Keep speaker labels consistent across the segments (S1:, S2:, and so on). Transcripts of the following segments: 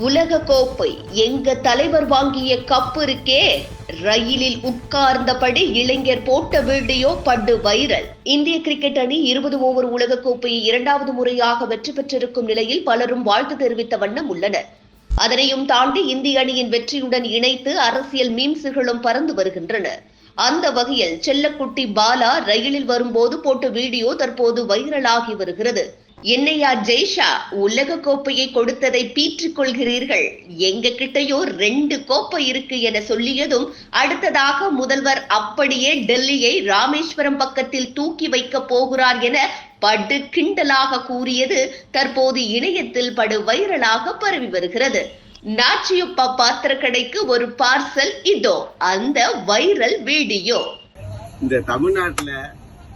S1: உலக கோப்பை எங்க தலைவர் வாங்கிய கப் இருக்கே? ரயிலில் உட்கார்ந்தபடி இளைஞர் போட்ட வீடியோ படு வைரல். இந்திய கிரிக்கெட் அணி இருபது ஓவர் உலக கோப்பையை இரண்டாவது முறையாக வெற்றி பெற்றிருக்கும் நிலையில் பலரும் வாழ்த்து தெரிவித்த வண்ணம் உள்ளனர். அதனையும் தாண்டி இந்திய அணியின் வெற்றியுடன் இணைத்து அரசியல் மீம்ஸுகளும் பறந்து வருகின்றன. அந்த வகையில் செல்லக்குட்டி பாலா ரயிலில் வரும்போது போட்ட வீடியோ தற்போது வைரலாகி வருகிறது. என்னையா ஜெய்ஷா உலக கோப்பையை கொடுத்ததை பீற்றிக் கொள்கிறீர்கள். எங்க கிட்டயோ ரெண்டு கோப்பை இருக்கு என சொல்லியதும் அடுத்ததாக முதல்வர் அப்படியே டெல்லியை ராமேஸ்வரம் பக்கத்தில் தூக்கி வைக்க போகிறார் என படு கிண்டலாக கூறியது தற்போது இணையத்தில் படு வைரலாக பரவி வருகிறது. நாச்சியப்பா பாத்திர கடைக்கு ஒரு பார்சல் இதோ அந்த வைரல் வீடியோ.
S2: இந்த தமிழ்நாட்டுல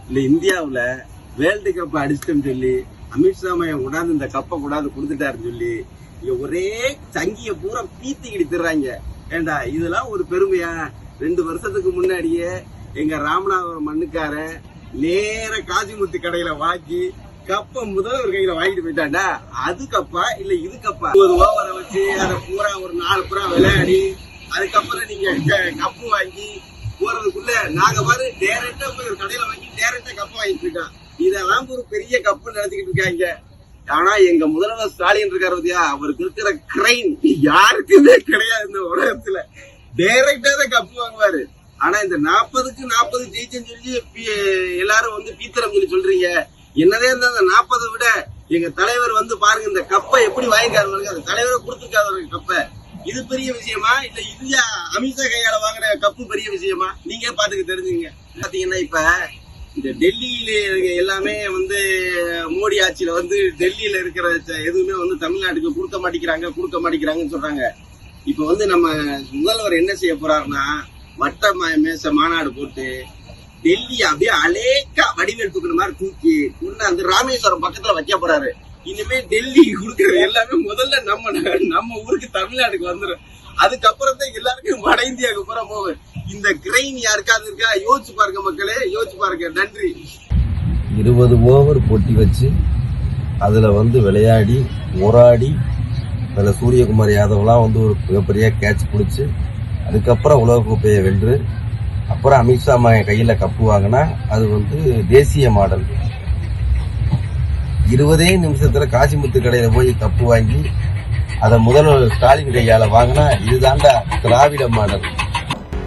S2: இல்ல இந்தியாவுல வேர்ல்டு கப் அடிச்சிட்டோம் சொல்லி அமித்ஷா மையம் இந்த கப்பை கூடாது கொடுத்துட்டாருன்னு சொல்லி இங்க ஒரே சங்கிய பூரா பீத்திக்கிட்டு திடுறாங்க ஏண்டா இதெல்லாம் ஒரு பெருமையா? ரெண்டு வருஷத்துக்கு முன்னாடியே எங்க ராமநாதபுரம் மண்ணுக்காரன் நேர காசிமுத்து கடையில வாங்கி கப்பை முதல்வர் கையில வாங்கிட்டு போயிட்டாண்டா அது கப்பா இல்ல இது கப்பா ஒரு ஓவரை வச்சு அதை பூரா ஒரு நாலு பூரா விளையாடி அதுக்கப்புறம் நீங்க கப்பு வாங்கி போறதுக்குள்ள நாங்க பாரு டேரக்டா போய் ஒரு கடையில வாங்கி டேரக்டா கப்பு வாங்கிட்டு இருக்கான். இதெல்லாம் ஒரு பெரிய கப்புன்னு நடத்திக்கிட்டு இருக்காங்க. ஆனா எங்க முதல்வர் ஸ்டாலின் இருக்காரு பத்தியா? அவருக்கு இருக்கிற கிரைன் யாருக்குமே கிடையாது இந்த உலகத்துல. டைரக்டா தான் கப்பு வாங்குவாரு. ஆனா இந்த நாற்பதுக்கு நாற்பது ஜெயிச்சேன்னு சொல்லி எல்லாரும் வந்து பீத்திரம் சொல்லி சொல்றீங்க. என்னதே இருந்தா அந்த நாற்பதை விட எங்க தலைவர் வந்து பாருங்க இந்த கப்பை எப்படி வாங்கிக்காரு அந்த தலைவரை கொடுத்துருக்காரு கப்பை. இது பெரிய விஷயமா? இல்ல இந்தியா அமித்ஷா கையால வாங்கின கப்பு பெரிய விஷயமா? நீங்க பாத்துக்க தெரிஞ்சுங்க. பாத்தீங்கன்னா இப்ப இந்த டெல்லியில எல்லாமே வந்து மோடி ஆட்சியில வந்து டெல்லியில இருக்கிற எதுவுமே வந்து தமிழ்நாட்டுக்கு கொடுக்க மாட்டேங்கிறாங்க கொடுக்க மாட்டேங்கிறாங்கன்னு சொல்றாங்க. இப்ப வந்து நம்ம முதல்வர் என்ன செய்ய போறாருன்னா வட்ட மேச மாநாடு போட்டு டெல்லி அப்படியே அலேக்கா வடிவேல் தூக்குன மாதிரி தூக்கி கொண்டாந்து ராமேஸ்வரம் பக்கத்துல வைக்க போறாரு. இனிமே டெல்லி கொடுக்கறது எல்லாமே முதல்ல நம்ம நம்ம ஊருக்கு தமிழ்நாட்டுக்கு வந்துடும் அதுக்கப்புறம் தான் எல்லாருக்கும் வட இந்தியாவுக்கு பூரா போகும் இந்த கிரைன் யாருக்காவது இருக்கா? யோசிச்சு பாருங்க மக்களே யோசிச்சு பாருங்க. நன்றி.
S3: இருபது ஓவர் போட்டி வச்சு அதில் வந்து விளையாடி போராடி அதில் சூரியகுமார் யாதவ்லாம் வந்து ஒரு மிகப்பெரிய கேட்ச் பிடிச்சி அதுக்கப்புறம் உலகக்கோப்பையை வென்று அப்புறம் அமித்ஷா மகன் கையில் கப்பு வாங்கினா அது வந்து தேசிய மாடல். இருபதே நிமிஷத்தில் காசிமுத்து கடையில் போய் கப்பு வாங்கி அதை முதல்வர் ஸ்டாலின் கையால் வாங்கினா இதுதான்டா திராவிட மாடல்.